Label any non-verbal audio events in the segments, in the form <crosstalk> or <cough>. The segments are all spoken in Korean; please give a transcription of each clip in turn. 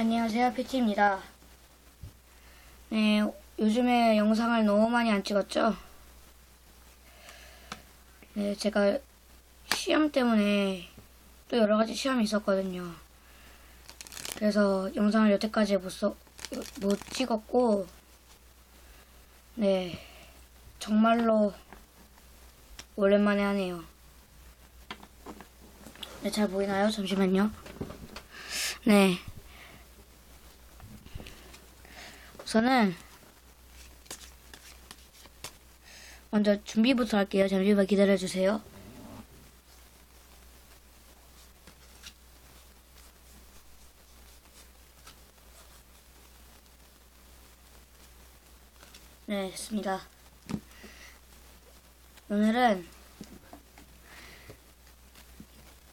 안녕하세요, PT입니다. 네, 요즘에 영상을 너무 많이 안 찍었죠? 네, 제가 시험 때문에 또 여러 가지 시험이 있었거든요. 그래서 영상을 여태까지 못, 써, 못 찍었고, 네, 정말로 오랜만에 하네요. 네, 잘 보이나요? 잠시만요. 네. 우선은 먼저 준비부터 할게요. 잠시만 기다려주세요. 네, 됐습니다. 오늘은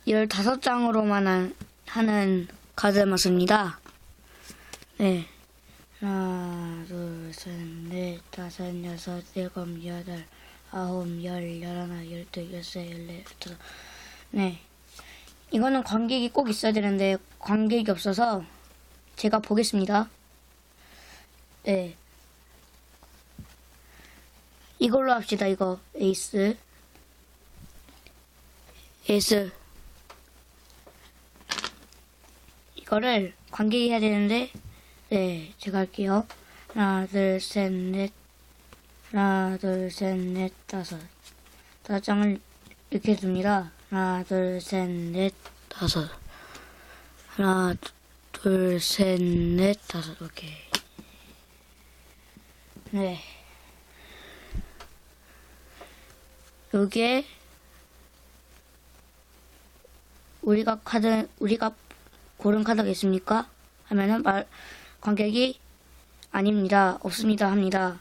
15장으로만 하는 카드 마스입니다. 네. 하나, 둘, 셋, 넷, 다섯, 여섯, 일곱, 여덟, 아홉, 열, 열하나, 열둘, 열세, 열네, 열다섯. 네. 이거는 관객이 꼭 있어야 되는데 관객이 없어서 제가 보겠습니다. 네. 이걸로 합시다, 이거. 에이스. 에이스. 이거를 관객이 해야 되는데, 네, 제가 할게요. 하나, 둘, 셋, 넷. 하나, 둘, 셋, 넷, 다섯. 다섯 장을 이렇게 둡니다. 하나, 둘, 셋, 넷, 다섯. 하나, 둘, 셋, 넷, 다섯. 오케이. 네. 여기에 우리가 카드 우리가 고른 카드가 있습니까? 하면은 말 관객이 아닙니다 없습니다 합니다.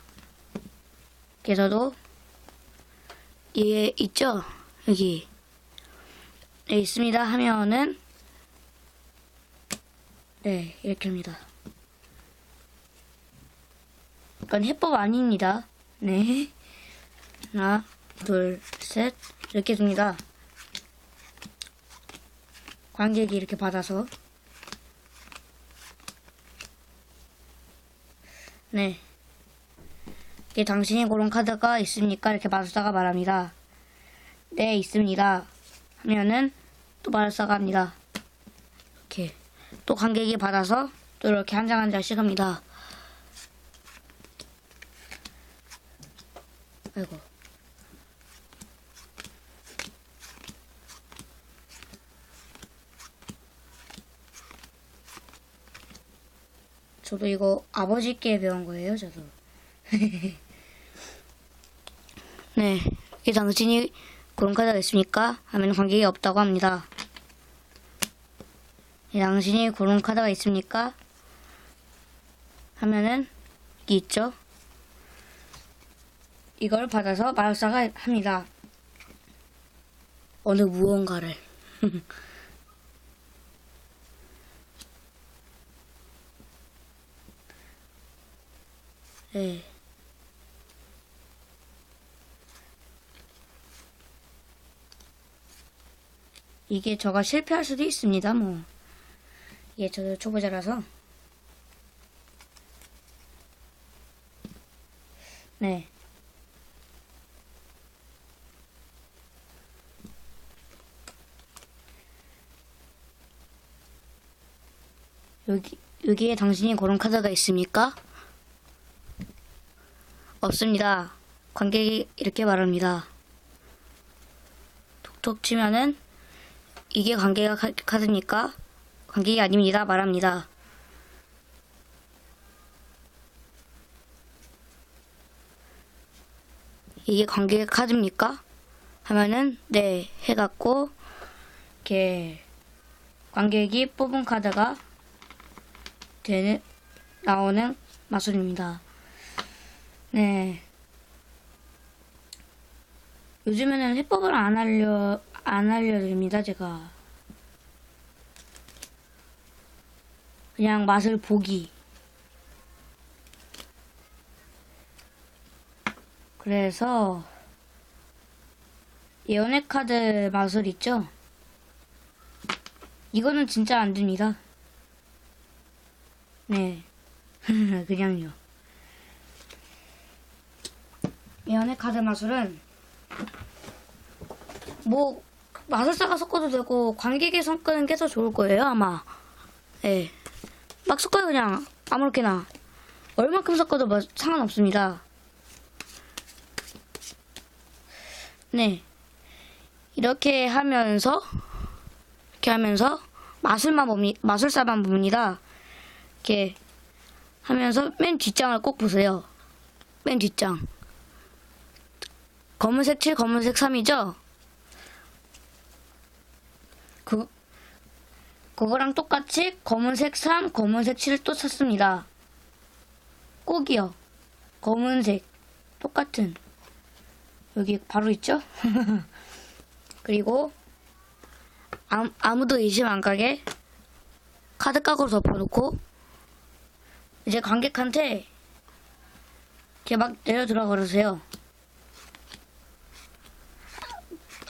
그래서도 예 있죠 여기 네 있습니다 하면은 네 이렇게 합니다. 이건 해법 아닙니다. 네 하나 둘, 셋, 이렇게 줍니다. 관객이 이렇게 받아서. 네. 이게 당신이 고른 카드가 있습니까? 이렇게 마술사가 말합니다. 네, 있습니다. 하면은 또 마술사가 합니다. 이렇게. 또 관객이 받아서 또 이렇게 한 장 한 장씩 합니다. 아이고. 저도 이거 아버지께 배운 거예요, 저도. <laughs> 네, 이 당신이 그런 카드가 있습니까? 하면 관객이 없다고 합니다. 이 당신이 그런 카드가 있습니까? 하면은 이게 있죠. 이걸 받아서 마술사가 합니다. 어느 무언가를. <laughs> 네. 이게 저가 실패할 수도 있습니다, 뭐. 이게 저도 초보자라서. 네. 여기, 여기에 당신이 고른 카드가 있습니까? 없습니다. 관객이 이렇게 말합니다. 톡톡 치면은 이게 관객가 카- 카드입니까? 관객이 아닙니다. 말합니다. 이게 관객의 카드입니까? 하면은 네 해갖고 이렇게 관객이 뽑은 카드가 되는 나오는 마술입니다. 네. 요즘에는 해법을 안 알려, 안 알려드립니다, 제가. 그냥 맛을 보기. 그래서, 연애 카드 마술 있죠? 이거는 진짜 안 됩니다. 네. <laughs> 그냥요. 이 안에 카드 마술은 뭐 마술사가 섞어도 되고 관객이 섞는 게 더 좋을 거예요 아마. 예. 막 섞어요 그냥 아무렇게나. 얼만큼 섞어도 뭐 상관없습니다. 네. 이렇게 하면서 이렇게 하면서 마술만 봅니 마술사만 봅니다. 이렇게 하면서 맨 뒷장을 꼭 보세요. 맨 뒷장. 검은색 7, 검은색 3이죠? 그, 그거랑 똑같이 검은색 3, 검은색 7을 또 샀습니다. 꼭이요. 검은색. 똑같은. 여기 바로 있죠? <laughs> 그리고 아무, 아무도 의심 안 가게 카드 깍으로 덮어놓고 이제 관객한테 이렇게 막 내려 들어가 그러세요.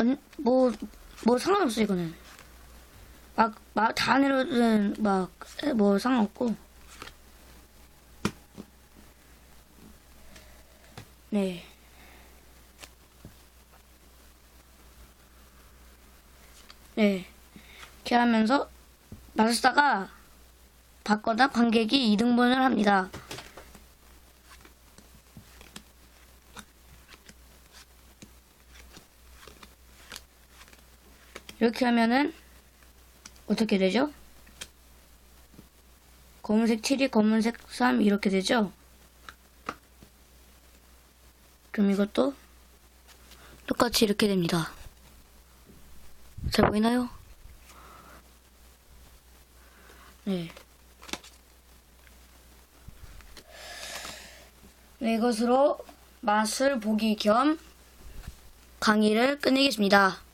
음, 뭐, 뭐 상관없어, 이거는. 막, 막, 다 내려든, 막, 뭐 상관없고. 네. 네. 이렇게 하면서 마술사가 받거나 관객이 2등분을 합니다. 이렇게 하면은 어떻게 되죠? 검은색 7이 검은색 3 이렇게 되죠? 그럼 이것도 똑같이 이렇게 됩니다. 잘 보이나요? 네. 네, 이것으로 맛을 보기 겸 강의를 끝내겠습니다.